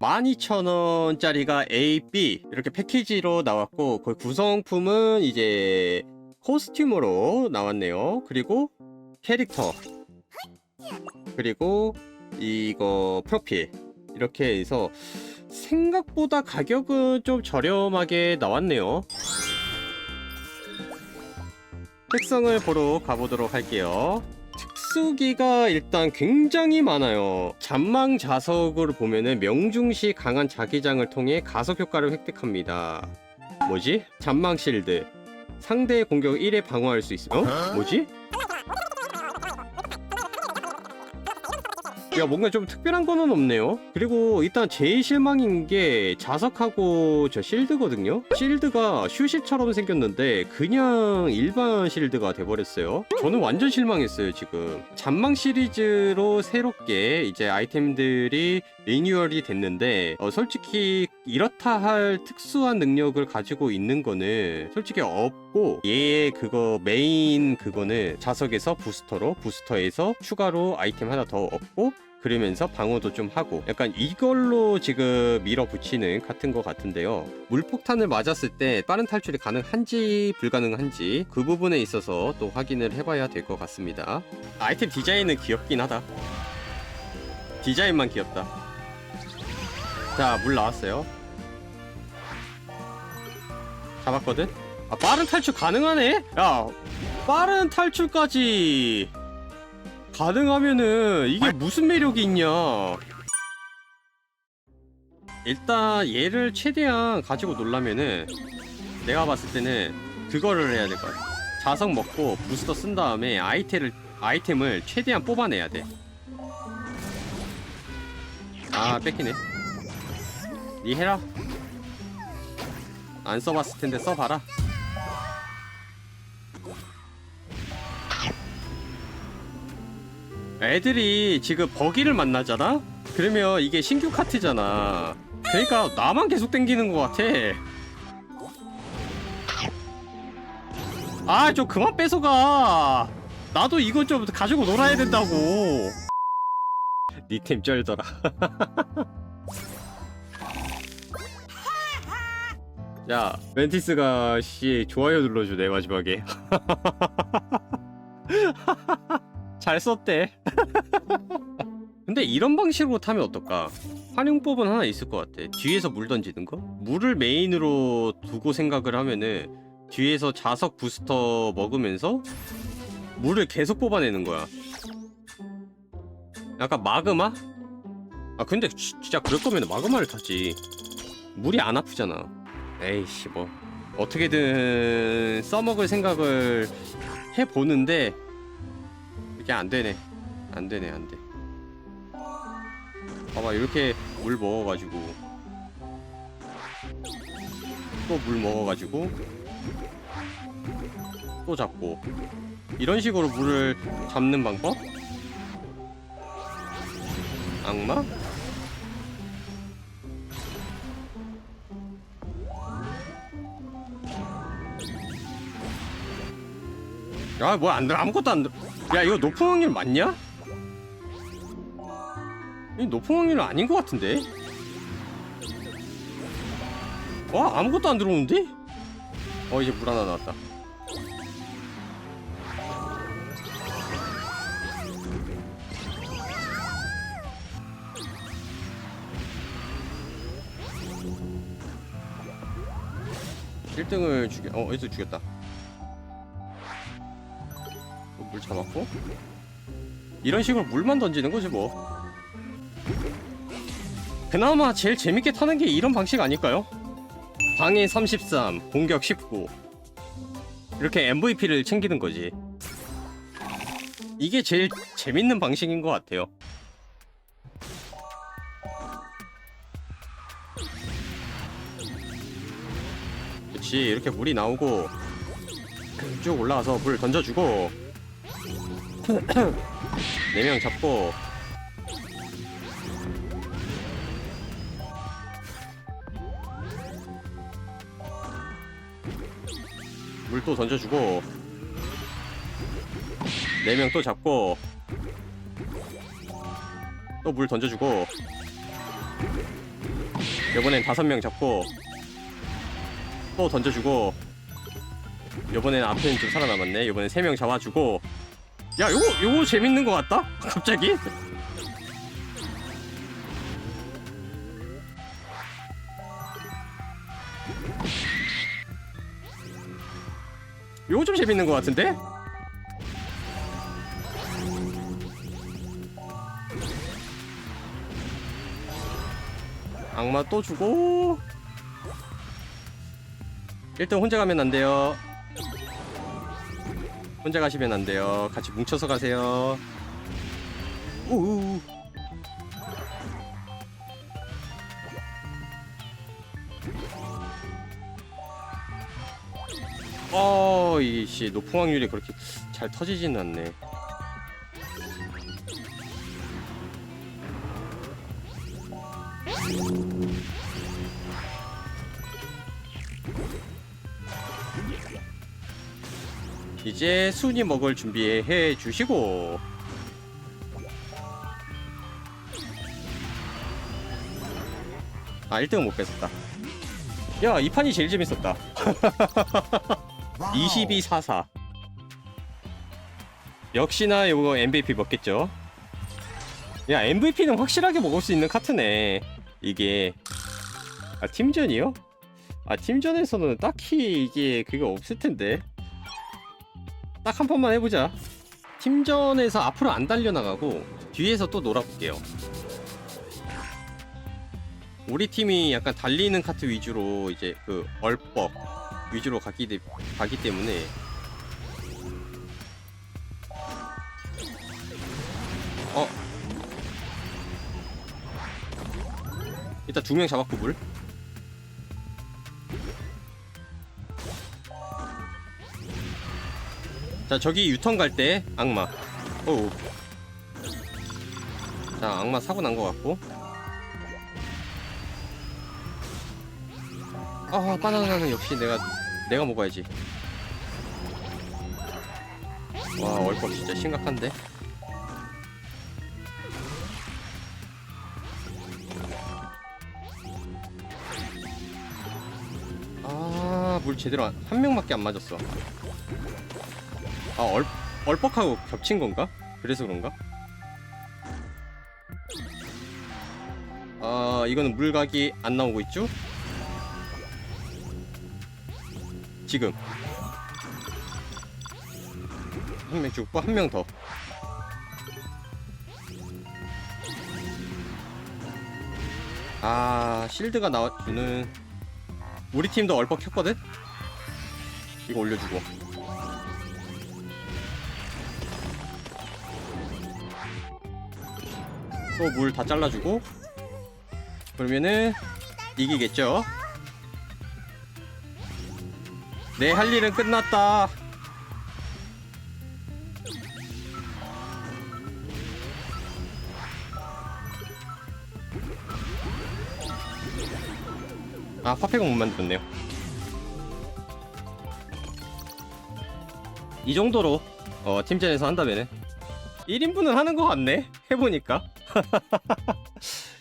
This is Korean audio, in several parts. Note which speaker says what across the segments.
Speaker 1: 12,000원짜리가 A, B 이렇게 패키지로 나왔고 그 구성품은 이제 코스튬으로 나왔네요. 그리고 캐릭터 그리고 이거 프로필 이렇게 해서 생각보다 가격은 좀 저렴하게 나왔네요. 특성을 보러 가보도록 할게요. 특수기가 일단 굉장히 많아요. 잔망 자석을 보면은 명중시 강한 자기장을 통해 가속 효과를 획득합니다. 뭐지? 잔망 실드. 상대의 공격 1에 방어할 수 있어. 어? 뭐지? 야 뭔가 좀 특별한 거는 없네요. 그리고 일단 제일 실망인 게 자석하고 저 실드거든요. 실드가 슈시처럼 생겼는데 그냥 일반 실드가 돼버렸어요. 저는 완전 실망했어요 지금. 잔망 시리즈로 새롭게 이제 아이템들이 리뉴얼이 됐는데 어, 솔직히 이렇다 할 특수한 능력을 가지고 있는 거는 솔직히 없고 얘의 그거 메인 그거는 자석에서 부스터로 부스터에서 추가로 아이템 하나 더 얻고 그러면서 방어도 좀 하고. 약간 이걸로 지금 밀어붙이는 같은 것 같은데요. 물폭탄을 맞았을 때 빠른 탈출이 가능한지 불가능한지 그 부분에 있어서 또 확인을 해봐야 될 것 같습니다. 아이템 디자인은 귀엽긴 하다. 디자인만 귀엽다. 자 물 나왔어요. 잡았거든? 아 빠른 탈출 가능하네? 야 빠른 탈출까지 가능하면은 이게 무슨 매력이 있냐? 일단 얘를 최대한 가지고 놀라면은 내가 봤을 때는 그거를 해야 될 거야 자석 먹고 부스터 쓴 다음에 아이템을 아이템을 최대한 뽑아내야 돼아 뺏기네. 니 해라. 안 써봤을 텐데 써봐라 애들이 지금 버기를 만나잖아? 그러면 이게 신규 카트잖아. 그러니까 나만 계속 땡기는 것 같아. 아, 좀 그만 뺏어가. 나도 이거 좀 가지고 놀아야 된다고. 니템 쩔더라. 야, 멘티스가 씨 좋아요 눌러주네 마지막에. 잘 썼대. 근데 이런 방식으로 타면 어떨까? 활용법은 하나 있을 것 같아. 뒤에서 물 던지는 거? 물을 메인으로 두고 생각을 하면은 뒤에서 자석 부스터 먹으면서 물을 계속 뽑아내는 거야. 약간 마그마? 아 근데 지- 진짜 그럴 거면 마그마를 타지. 물이 안 아프잖아. 에이씨 뭐 어떻게든 써먹을 생각을 해보는데 이게 안 되네. 안 되네, 안 돼. 봐봐, 이렇게 물 먹어가지고. 또 물 먹어가지고. 또 잡고. 이런 식으로 물을 잡는 방법? 악마? 야, 뭐안 들어. 아무것도 안 들어. 야, 이거 높은 확률 맞냐? 이 높은 확률은 아닌 것 같은데? 와, 아무것도 안 들어오는데? 어, 이제 물 하나 나왔다. 일등을 죽여, 어, 여기서 죽였다. 잡았고. 이런 식으로 물만 던지는 거지 뭐. 그나마 제일 재밌게 타는 게 이런 방식 아닐까요? 방해 33, 공격 19 이렇게 MVP를 챙기는 거지. 이게 제일 재밌는 방식인 것 같아요. 그렇지 이렇게 물이 나오고 쭉 올라와서 물 던져주고 네 명 잡고. 물 또 던져주고. 네 명 또 잡고. 또 물 던져주고. 이번엔 다섯 명 잡고. 또 던져주고. 이번엔 앞에는 좀 살아남았네. 이번엔 세 명 잡아주고 야 요거 요거 재밌는 것 같다? 갑자기? 요거 좀 재밌는 것 같은데? 악마 또 주고. 1등 혼자 가면 안 돼요 혼자 가시면 안 돼요. 같이 뭉쳐서 가세요. 우우. 어, 이씨 높은 확률이 그렇게 잘 터지진 않네. 이제 순이 먹을 준비해 주시고. 아 1등은 못 뺐었다. 야 이 판이 제일 재밌었다. 2244 역시나 요거 MVP 먹겠죠? 야 MVP는 확실하게 먹을 수 있는 카트네. 이게. 아 팀전이요? 아 팀전에서는 딱히 이게 그거 없을 텐데 딱 한 번만 해보자. 팀전에서 앞으로 안 달려나가고 뒤에서 또 놀아볼게요. 우리 팀이 약간 달리는 카트 위주로 이제 그 얼뻑 위주로 가기, 때- 가기 때문에. 어. 일단 두 명 잡았고 물 자 저기 유턴 갈 때 악마. 오우 자 악마 사고 난 것 같고. 아 바나나는 역시 내가 내가 먹어야지. 와 얼법 진짜 심각한데? 아물 제대로 안, 한 명밖에 안 맞았어 아 얼, 얼뻑하고 겹친 건가? 그래서 그런가? 아 이거는 물각이 안 나오고 있죠? 지금 한 명 죽고 한 명 더. 아 실드가 나와주는 우리 팀도 얼뻑 했거든. 이거 올려주고. 또 물 다 잘라주고. 그러면은 이기겠죠? 내 할 일은 끝났다. 아, 파페공 못 만들었네요. 이 정도로 어, 팀전에서 한다면은 1인분은 하는 것 같네. 해보니까.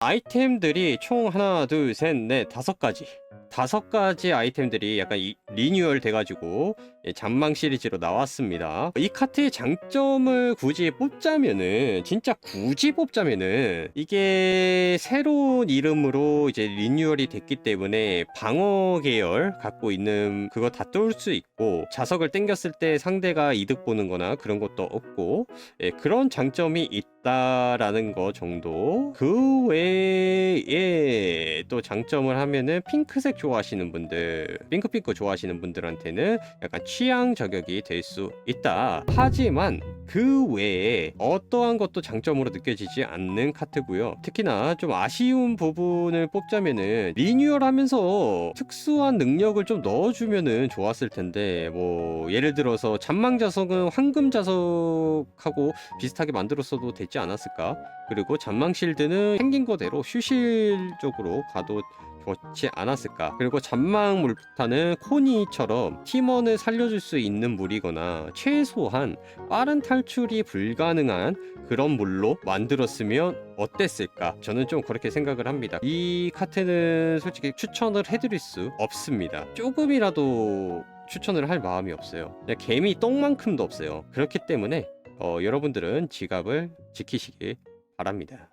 Speaker 1: 아이템들이 총 하나, 둘, 셋, 넷, 다섯 가지. 다섯 가지 아이템들이 약간 이- 리뉴얼 돼가지고 예, 잔망 시리즈로 나왔습니다. 이 카트의 장점을 굳이 뽑자면은 진짜 굳이 뽑자면은 이게 새로운 이름으로 이제 리뉴얼이 됐기 때문에 방어 계열 갖고 있는 그거 다 뚫을 수 있고 자석을 땡겼을 때 상대가 이득 보는 거나 그런 것도 없고 예, 그런 장점이 있다라는 거 정도 그 외에 또 장점을 하면은 핑크 색 좋아하시는 분들 핑크핑크 좋아하시는 분들한테는 약간 취향 저격이 될 수 있다 하지만 그 외에 어떠한 것도 장점으로 느껴지지 않는 카트고요 특히나 좀 아쉬운 부분을 뽑자면은 리뉴얼하면서 특수한 능력을 좀 넣어주면은 좋았을 텐데 뭐 예를 들어서 잔망 자석은 황금 자석하고 비슷하게 만들었어도 되지 않았을까? 그리고 잔망 실드는 생긴 거대로 휴실 쪽으로 가도 좋지 않았을까. 그리고 잔망 물폭탄은 코니처럼 팀원을 살려줄 수 있는 물이거나 최소한 빠른 탈출이 불가능한 그런 물로 만들었으면 어땠을까. 저는 좀 그렇게 생각을 합니다. 이 카트는 솔직히 추천을 해드릴 수 없습니다. 조금이라도 추천을 할 마음이 없어요. 그냥 개미 똥만큼도 없어요. 그렇기 때문에 어, 여러분들은 지갑을 지키시길 바랍니다